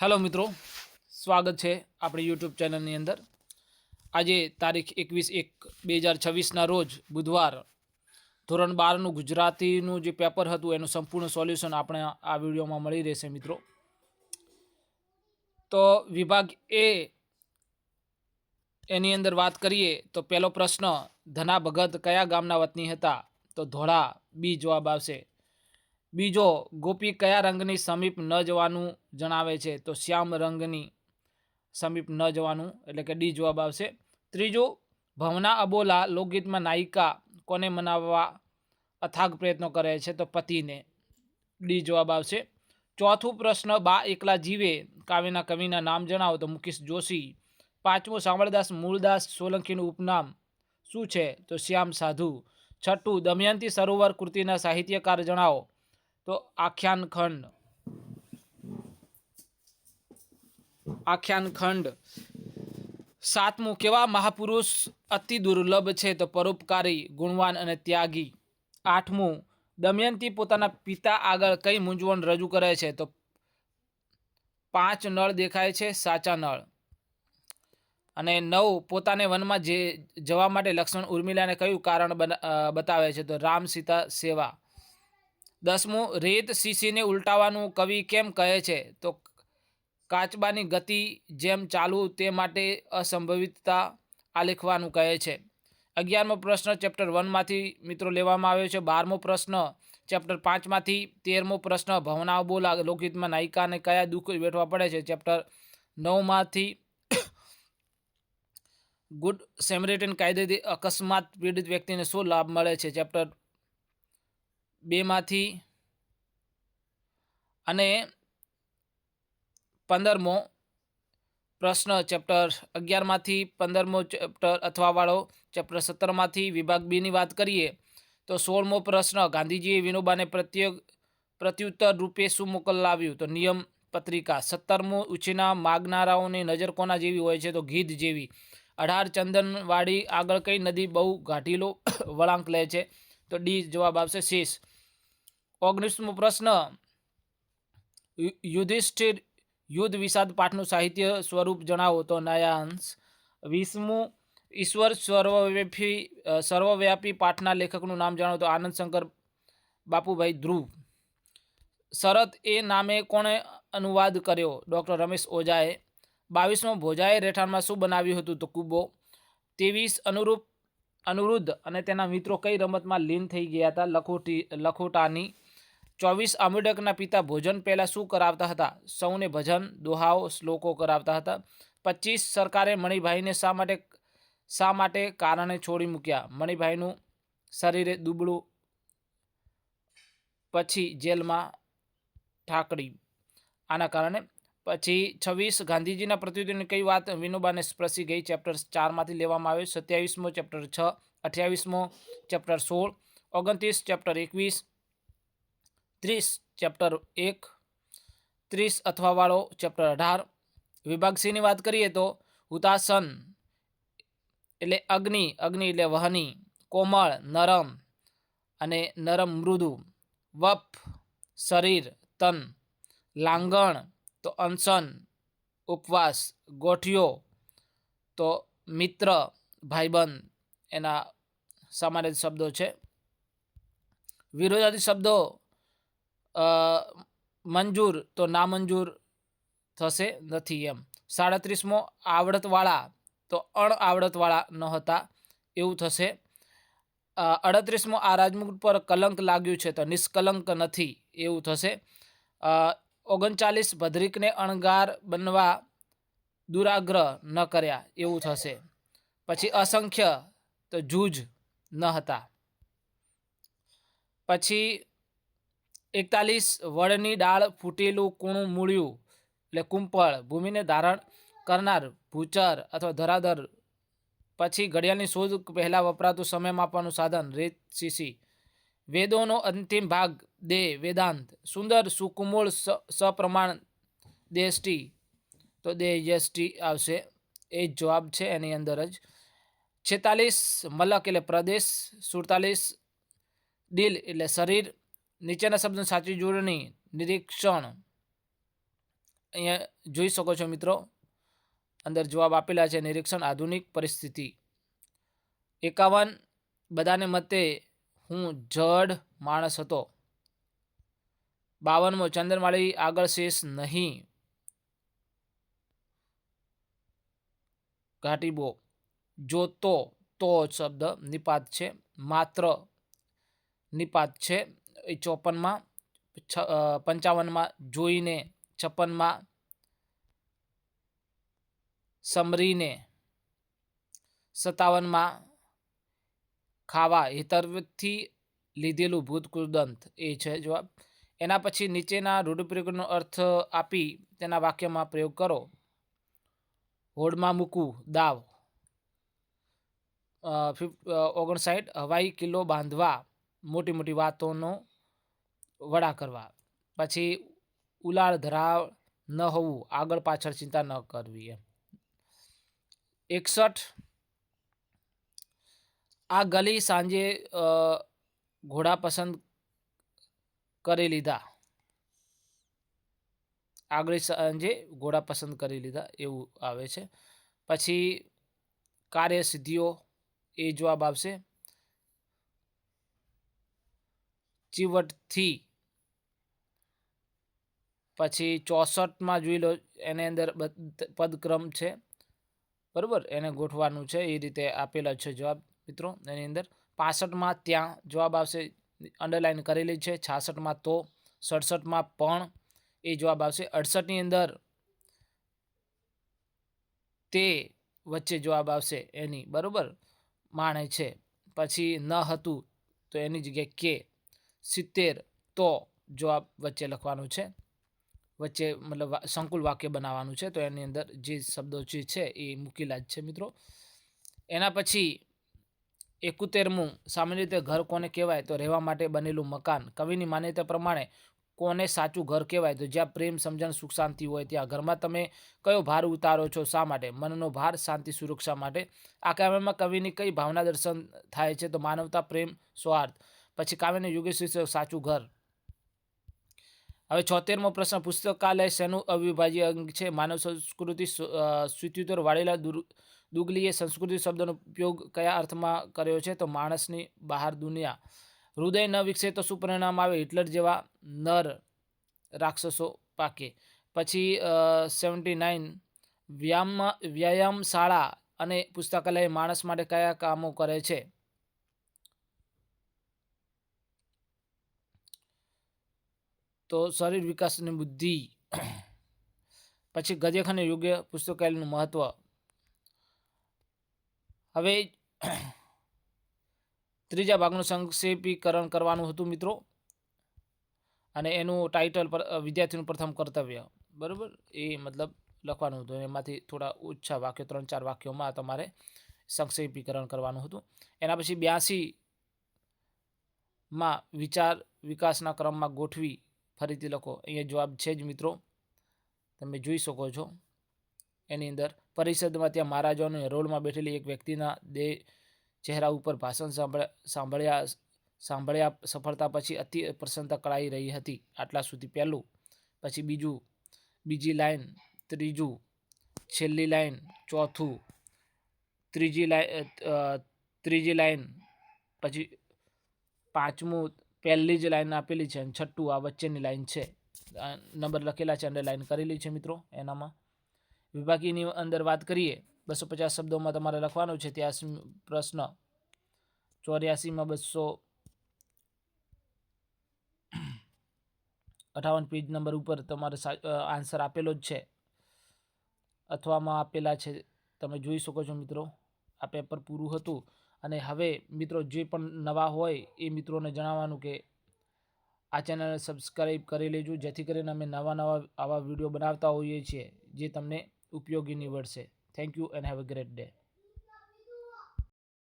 Hello મિત્રો, સ્વાગત છે આપણી યુટ્યુબ ચેનલની અંદર. આજે તારીખ એકવીસ એક બે હજાર છવ્વીસના રોજ બુધવાર, ધોરણ બારનું ગુજરાતીનું જે પેપર હતું એનું સંપૂર્ણ સોલ્યુશન આપણે આ વિડીયોમાં મળી રહેશે મિત્રો. તો વિભાગ એ એની અંદર વાત કરીએ તો પહેલો પ્રશ્ન, ધના ભગત કયા ગામના વતની હતા? તો ધોળા બી જવાબ આવશે. બીજો, ગોપી કયા રંગની સમીપ ન જવાનું જણાવે છે? તો શ્યામ રંગની સમીપ ન જવાનું, એટલે કે ડી જવાબ આવશે. ત્રીજું, ભવના અબોલા લોકગીતમાં નાયિકા કોને મનાવવા અથાગ પ્રયત્નો કરે છે? તો પતિને ડી જવાબ આવશે. ચોથું પ્રશ્ન, બા એકલા જીવે કાવ્યના કવિના નામ જણાવો. તો મુકેશ જોશી, પાંચમું, સાંવળદાસ મૂળદાસ સોલંકીનું ઉપનામ શું છે? તો શ્યામ સાધુ, છઠ્ઠું, દમયંતી સરોવર કૃતિના સાહિત્યકાર જણાવો. તો આખ્યાન ખંડ આખ્યાન ખંડ સાતમું, કેવા મહાપુરુષ અતિ દુર્લભ છે તો પરોપકારી, ગુણવાન અને ત્યાગી. આઠમું, દમયંતી પોતાના પિતા આગળ કઈ મૂંઝવણ રજૂ કરે છે તો પાંચ નળ દેખાય છે, સાચા નળ. અને નવ, પોતાને વનમાં જે જવા માટે લક્ષ્મણ ઉર્મિલાને કયું કારણ બતાવે છે તો રામ સીતા સેવા. દસમું, રેત શીશીને ઉલટાવાનું કવિ કેમ કહે છે? તો કાચબાની ગતિ જેમ ચાલુ તે માટે અસંભવિતતા આલેખવાનું કહે છે. અગિયારમો પ્રશ્ન ચેપ્ટર વનમાંથી મિત્રો લેવામાં આવ્યો છે. બારમો પ્રશ્ન ચેપ્ટર પાંચમાંથી તેરમો પ્રશ્ન ભવના બોલા લોકગીતમાં નાયિકાને કયા દુઃખ વેઠવા પડે છે? ચેપ્ટર નવમાંથી ગુડ સેમરેટન કાયદેથી અકસ્માત પીડિત વ્યક્તિને શું લાભ મળે છે? ચેપ્ટર બેમાંથી અને પંદરમો પ્રશ્ન, ચેપ્ટર અગિયારમાંથી પંદરમો ચેપ્ટર અથવાવાળો ચેપ્ટર સત્તરમાંથી વિભાગ બીની વાત કરીએ તો સોળમો પ્રશ્ન, ગાંધીજીએ વિનોબાને પ્રત્યે પ્રત્યુત્તર રૂપે શું મોકલાવ્યું તો નિયમ પત્રિકા, સત્તરમું ઉછીના માગનારાઓની નજર કોના જેવી હોય છે? તો ગીધ જેવી. અઢાર ચંદનવાડી આગળ કઈ નદી બહુ ઘાટીલો વળાંક લે છે? તો ડી જવાબ આવશે શેષ. ઓગણીસમો પ્રશ્ન. યુધિષ્ઠિર યુદ્ધ વિષાદ પાઠનું સાહિત્ય સ્વરૂપ જણાવો તો નયાંશ. વીસમું, ઈશ્વર સર્વવ્યાપી સર્વવ્યાપી પાઠના લેખકનું નામ જણાવો તો આનંદ શંકર બાપુભાઈ ધ્રુવ. શરત એ નામે કોણે અનુવાદ કર્યો? ડૉક્ટર રમેશ ઓઝાએ. બાવીસમો, ભોજાએ રહેઠાણમાં શું બનાવ્યું હતું તો કુબો? ત્રેવીસ, અનુરૂપ, અનુરુદ્ધ અને તેના મિત્રો કઈ રમતમાં લીન થઈ ગયા હતા? લખોટી, લખોટાની ચોવીસ આંબેડકરના પિતા ભોજન પહેલાં શું કરાવતા હતા? સૌને ભજન, દોહાઓ, શ્લોકો કરાવતા હતા. પચીસ સરકારે મણિભાઈને શા માટે શા માટે કારણે છોડી મૂક્યા? મણિભાઈનું શરીરે દુબળું પછી જેલમાં ઠાકડી આના કારણે પછી છવ્વીસ ગાંધીજીના પ્રત્યુત્તરની કઈ વાત? વિનોબાને સ્પર્શી ગઈ. ચેપ્ટર ચારમાંથી લેવામાં આવ્યો. સત્યાવીસમો ચેપ્ટર છ, અઠ્યાવીસમો ચેપ્ટર સોળ, ઓગણત્રીસ ચેપ્ટર એકવીસ ત્રીસ ચેપ્ટર એક, ત્રીસ અથવા વાળો ચેપ્ટર અઢાર. વિભાગ સીની વાત કરીએ તો હુતાસન એટલે અગ્નિ અગ્નિ એટલે વહની, કોમળ, નરમ અને નરમ મૃદુ. વપ શરીર, તન. લાંગણ તો અનશન, ઉપવાસ. ગોઠિયો તો મિત્ર, ભાઈબંધ. એના સામાન્ય શબ્દો છે. વિરોધાદી શબ્દો મંજૂર તો નામંજૂર થશે નથી એમ. સાડત્રીસમો આવડતવાળા તો અણઆવડતવાળા નહોતા એવું થશે. અડત્રીસમો આ રાજમુકટ પર કલંક લાગ્યું છે તો નિષ્કલંક નથી, એવું થશે. ઓગણચાલીસ ભદ્રિકને અણગાર બનવા દુરાગ્રહ ન કર્યા, એવું થશે. પછી અસંખ્ય તો જૂજ ન હતા. પછી એકતાલીસ વડની ડાળ ફૂટેલું કૂણું મૂળ્યું, એટલે કુંપળ, ભૂમિને ધારણ કરનાર ભૂચર અથવા ધરાધર. પછી ઘડિયાળની શોધ પહેલાં વપરાતું સમય માપવાનું સાધન, રેત શીશી. વેદોનો અંતિમ ભાગ દે વેદાંત. સુંદર, સુકુમૂળ સપ્રમાણ દેષ્ટિ. તો દે યષ્ટિ આવશે. એ જ જવાબ છે એની અંદર જ. છેતાલીસ મલક એટલે પ્રદેશ, સુડતાલીસ દિલ એટલે શરીર. નીચેના શબ્દની સાચી જોડણી નિરીક્ષણ. અહીંયા જોઈ શકો છો મિત્રો, અંદર જવાબ આપેલા છે, નિરીક્ષણ આધુનિક પરિસ્થિતિ. એકાવન, બધાને મતે હું જડ માણસ હતો. બાવનમો, ચંદ્રમાળી આગળ શેષ નહીં. ઘાટીબો જોતો તો શબ્દ નિપાત છે, માત્ર નિપાત છે ચોપનમાં, છ- પંચાવનમાં જોઈને, છપ્પનમાં સમરીને, સત્તાવનમાં ખાવા હેતરથી લીધેલું ભૂતકૃદંત એ છે જવાબ. એના પછી નીચેના રૂઢપ્રયોગનો અર્થ આપી તેના વાક્યમાં પ્રયોગ કરો. હોડમાં મૂકવું, દાવ. ઓગણસાઠ, હવાઈ કિલ્લો બાંધવા મોટી મોટી વાતોનો વડા કરવા. પછી ઉલાળ ધરાવ ન હોવું, આગળ પાછળ ચિંતા ન કરવી એમ. એકસઠ. આ ગલી સાંજે ઘોડા પસંદ કરી લીધા. આગળ સાંજે ઘોડા પસંદ કરી લીધા, એવું આવે છે. પછી કાર્ય સિદ્ધિઓ એ જવાબ આવશે. ચીવટથી પછી ચોસઠમાં જોઈ લો, એની અંદર પદક્રમ છે. બરાબર? એને ગોઠવાનું છે, એ રીતે આપેલા છે જવાબ, મિત્રો. એની અંદર પાસઠમાં ત્યાં જવાબ આવશે અંડરલાઇન કરેલી છે. છાસઠમાં તો, સડસઠમાં પણ એ જવાબ આવશે. અડસઠની અંદર તે વચ્ચે જવાબ આવશે એની. બરાબર? માણે છે. પછી ન હતું તો એની જગ્યાએ કે, સિત્તેર તો જવાબ વચ્ચે લખવાનું છે. વચ્ચે મતલબ સંકુલ વાક્ય બનાવવાનું છે, તો એની અંદર જે શબ્દો જે છે એ મૂકેલા જ છે મિત્રો. એના પછી એકોતેરમું, સામાન્ય રીતે ઘર કોને કહેવાય તો રહેવા માટે બનેલું મકાન. કવિની માન્યતા પ્રમાણે કોને સાચું ઘર કહેવાય તો જ્યાં પ્રેમ, સમજણ, સુખ, શાંતિ હોય ત્યાં ઘરમાં તમે કયો ભાર ઉતારો છો, શા માટે? મનનો ભાર, શાંતિ, સુરક્ષા માટે. આ કાવ્યમાં કવિની કઈ ભાવના દર્શન થાય છે? તો માનવતા, પ્રેમ, સ્વાર્થ. પછી કાવ્યને યોગેશ્વર સાચું ઘર. હવે છોતેરમો પ્રશ્ન, પુસ્તકાલય શેનું અવિભાજ્ય અંગ છે? માનવ સંસ્કૃતિ સ્વીત્યુતર વાળેલા દુગલીએ સંસ્કૃતિ શબ્દનો ઉપયોગ કયા અર્થમાં કર્યો છે? તો માણસની બહાર દુનિયા. હૃદય ન વિકસે તો શું પરિણામ આવે? હિટલર જેવા નર રાક્ષસો પાકે. પછી સેવન્ટી નાઇન વ્યાયામ વ્યાયામશાળા અને પુસ્તકાલય માણસ માટે કયા કામો કરે છે? તો શરીર વિકાસની બુદ્ધિ પછી ગજેખાને યોગ્ય પુસ્તકાલયનું મહત્ત્વ હવે ત્રીજા ભાગનું સંક્ષેપીકરણ કરવાનું હતું મિત્રો. અને એનું ટાઇટલ પર વિદ્યાર્થીનું પ્રથમ કર્તવ્ય. બરાબર? એ મતલબ લખવાનું હતું. એમાંથી થોડા ઓછા વાક્યો, ત્રણ ચાર વાક્યોમાં તમારે સંક્ષેપીકરણ કરવાનું હતું. એના પછી બ્યાસીમાં વિચાર વિકાસના ક્રમમાં ગોઠવી ફરીથી લખો. અહીંયા જવાબ છે જ મિત્રો. તમે જોઈ શકો છો. એની અંદર પરિષદમાં ત્યાં મહારાજાઓને રોલમાં બેઠેલી એક વ્યક્તિના દેહ ચહેરા ઉપર ભાષણ સાંભળ્યા સાંભળ્યા સાંભળ્યા સફળતા પછી અતિ પ્રસન્નતા કળાઈ રહી હતી. આટલા સુધી પહેલું, પછી બીજું, બીજી લાઈન, ત્રીજું, છેલ્લી લાઈન, ચોથું, ત્રીજી લાઈન ત્રીજી લાઈન, પછી પાંચમું પહેલી જ લાઈન આપેલી છે અને છઠ્ઠું આ વચ્ચેની લાઈન છે. નંબર લખેલા છે અંડરલાઈન કરેલી છે મિત્રો એનામાં. વિભાગીની અંદર વાત કરીએ, બસો પચાસ શબ્દોમાં તમારે લખવાનું છે, ત્યાં પ્રશ્ન? ચોર્યાસીમાં બસો અઠાવન પેજ નંબર ઉપર તમારે આન્સર આપેલો જ છે. અથવામાં આપેલા છે, તમે જોઈ શકો છો મિત્રો, આ પેપર પૂરું હતું. અને હવે મિત્રો જે પણ નવા હોય એ મિત્રોને જણાવવાનું કે આ ચેનલને સબસ્ક્રાઈબ કરી લેજો, જેથી કરીને અમે નવા નવા આવા વીડિયો બનાવતા હોઈએ છીએ જે તમને ઉપયોગી નીવડશે. Thank you and have a great day